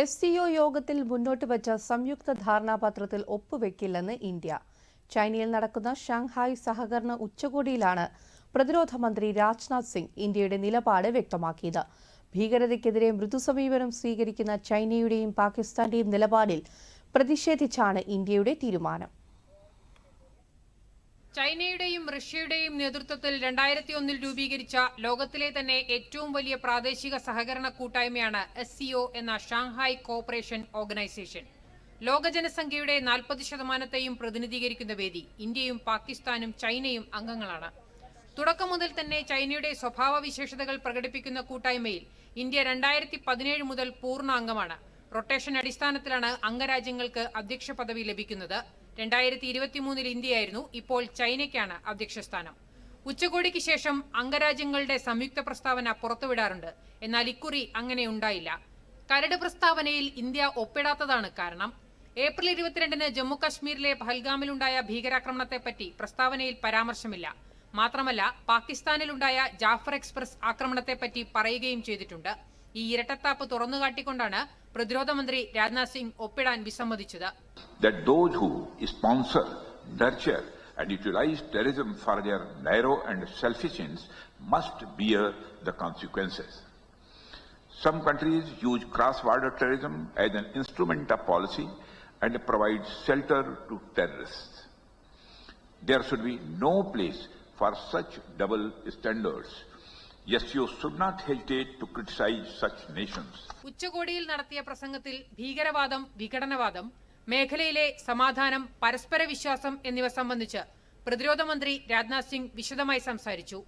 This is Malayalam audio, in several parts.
എസ് ഒ യോഗത്തിൽ മുന്നോട്ട് വച്ച സംയുക്ത ധാരണാപത്രത്തിൽ ഒപ്പുവെക്കില്ലെന്ന് ഇന്ത്യ. ചൈനയിൽ നടക്കുന്ന ഷാങ്ഹായ് സഹകരണ ഉച്ചകോടിയിലാണ് പ്രതിരോധ മന്ത്രി രാജ്നാഥ് സിംഗ് ഇന്ത്യയുടെ നിലപാട് വ്യക്തമാക്കിയത്. ഭീകരതയ്ക്കെതിരെ മൃദുസമീപനം സ്വീകരിക്കുന്ന ചൈനയുടെയും പാകിസ്ഥാന്റെയും നിലപാടിൽ പ്രതിഷേധിച്ചാണ് ഇന്ത്യയുടെ തീരുമാനം. ചൈനയുടെയും റഷ്യയുടെയും നേതൃത്വത്തിൽ രണ്ടായിരത്തി ഒന്നിൽ രൂപീകരിച്ച ലോകത്തിലെ തന്നെ ഏറ്റവും വലിയ പ്രാദേശിക സഹകരണ കൂട്ടായ്മയാണ് എസ് സിഒ എന്ന ഷാങ്ഹായ് കോപ്പറേഷൻ ഓർഗനൈസേഷൻ. ലോക ജനസംഖ്യയുടെ നാൽപ്പത് ശതമാനത്തെയും പ്രതിനിധീകരിക്കുന്ന വേദി ഇന്ത്യയും പാകിസ്ഥാനും ചൈനയും അംഗങ്ങളാണ്. തുടക്കം മുതൽ തന്നെ ചൈനയുടെ സ്വഭാവ വിശേഷതകൾ പ്രകടിപ്പിക്കുന്ന കൂട്ടായ്മയിൽ ഇന്ത്യ രണ്ടായിരത്തി പതിനേഴ് മുതൽ പൂർണ അംഗമാണ്. റൊട്ടേഷൻ അടിസ്ഥാനത്തിലാണ് അംഗരാജ്യങ്ങൾക്ക് അധ്യക്ഷ പദവി ലഭിക്കുന്നത്. രണ്ടായിരത്തി ഇരുപത്തിമൂന്നിൽ ഇന്ത്യയായിരുന്നു ഇപ്പോൾ ചൈനയ്ക്കാണ് അധ്യക്ഷസ്ഥാനം. ഉച്ചകോടിക്ക് ശേഷം അംഗരാജ്യങ്ങളുടെ സംയുക്ത പ്രസ്താവന പുറത്തുവിടാറുണ്ട്. എന്നാൽ ഇക്കുറി അങ്ങനെ ഉണ്ടായില്ല. കരട് പ്രസ്താവനയിൽ ഇന്ത്യ ഒപ്പിടാത്തതാണ് കാരണം. ഏപ്രിൽ ഇരുപത്തിരണ്ടിന് ജമ്മു കശ്മീരിലെ പഹൽഗാമിലുണ്ടായ ഭീകരാക്രമണത്തെപ്പറ്റി പ്രസ്താവനയിൽ പരാമർശമില്ല. മാത്രമല്ല പാകിസ്ഥാനിലുണ്ടായ ജാഫർ എക്സ്പ്രസ് ആക്രമണത്തെപ്പറ്റി പറയുകയും ചെയ്തിട്ടുണ്ട്. ഈ ഇരട്ടത്താപ്പ് തുറന്നുകാട്ടിക്കൊണ്ടാണ് പ്രതിരോധ മന്ത്രി രാജ്നാഥ് സിംഗ് ഒപ്പിടാൻ വിസമ്മതിച്ചത് that those who sponsor, nurture, and utilize terrorism for their narrow and selfish ends must bear the consequences. Some countries use cross-border terrorism as an instrument of policy and provide shelter to terrorists. There should be no place for such double standards. ഉച്ചകോടിയിൽ നടത്തിയ പ്രസംഗത്തിൽ ഭീകരവാദം വിഘടനവാദം മേഖലയിലെ സമാധാനം പരസ്പര വിശ്വാസം എന്നിവ സംബന്ധിച്ച് പ്രതിരോധ മന്ത്രി രാജ്നാഥ് സിംഗ് വിശദമായി സംസാരിച്ചു.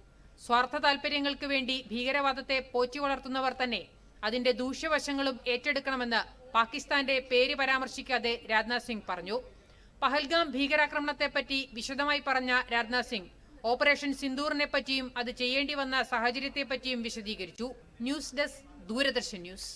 സ്വാർത്ഥ താൽപര്യങ്ങൾക്ക് വേണ്ടി ഭീകരവാദത്തെ പോറ്റി വളർത്തുന്നവർ തന്നെ അതിന്റെ ദൂഷ്യവശങ്ങളും ഏറ്റെടുക്കണമെന്ന് പാകിസ്ഥാന്റെ പേര് പരാമർശിക്കാതെ രാജ്നാഥ് സിംഗ് പറഞ്ഞു. പഹൽഗാം ഭീകരാക്രമണത്തെപ്പറ്റി വിശദമായി പറഞ്ഞ രാജ്നാഥ് സിംഗ് ഓപ്പറേഷൻ സിന്ദൂറിനെ പറ്റിയും അത് ചെയ്യേണ്ടി വന്ന സാഹചര്യത്തെപ്പറ്റിയും വിശദീകരിച്ചു. News desk Doordarshan news.